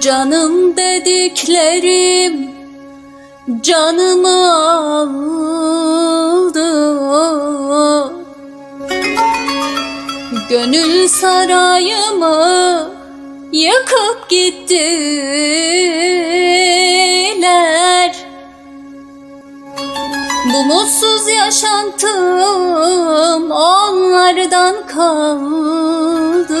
Canım dediklerim canımı aldı. Gönül sarayımı yıkıp gittiler. Bu mutsuz yaşantım onlardan kaldı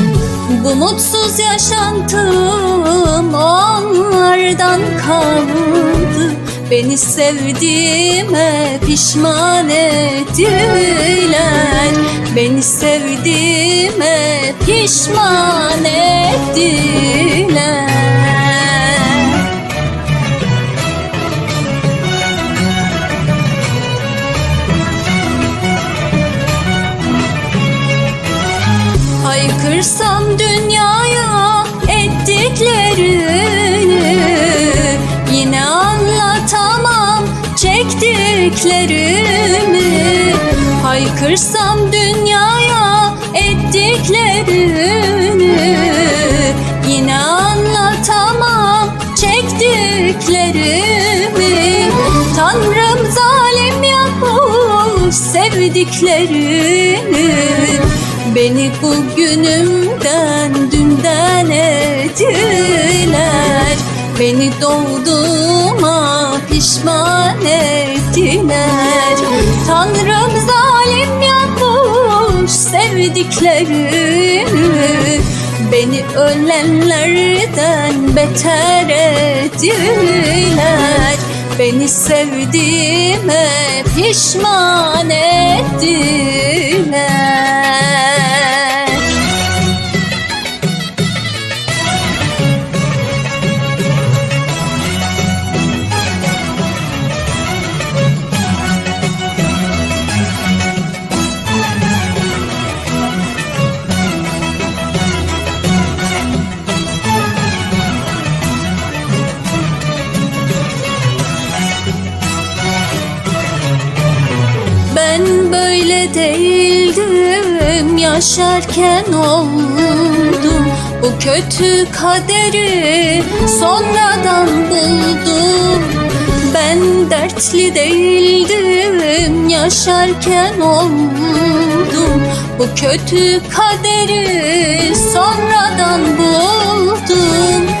bu mutsuz yaşantım onlardan kaldı. Beni sevdiğime pişman ettiler. Beni sevdiğime pişman ettiler Haykırsam dünyaya ettiklerini Yine anlatamam çektiklerimi. Haykırsam dünyaya ettiklerini Yine anlatamam çektiklerimi. Tanrım zalim yapmış sevdiklerini Beni bugünümden dünden ettiler. Beni doğduğuma pişman ettiler. Tanrım zalim yapmış sevdiklerimi. Beni ölenlerden beter ettiler. Beni sevdiğime pişman ettiler böyle değildim. Yaşarken oldum. Bu kötü kaderi sonradan buldum. Ben dertli değildim. Yaşarken oldum. Bu kötü kaderi sonradan buldum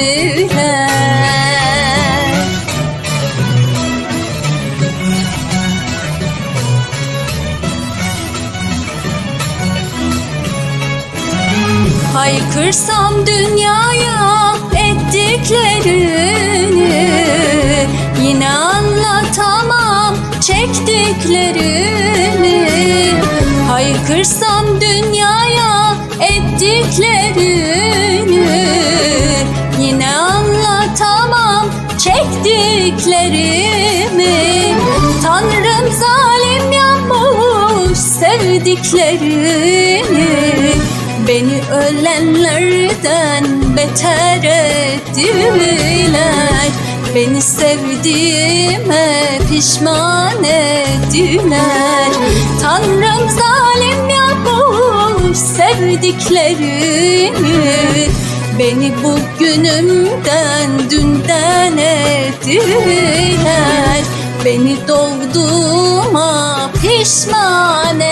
Haykırsam dünyaya ettiklerini Yine anlatamam çektiklerimi Haykırsam dünyaya ettiklerini Yine anlatamam çektiklerimi. Tanrım zalim yapmış sevdiklerini Beni ölenlerden beter ettiler. Beni sevdiğime pişman ettiler. Tanrım zalim yapmış sevdiklerini Beni bugünümden dünden ettiler. Beni doğduğuma pişman ettiler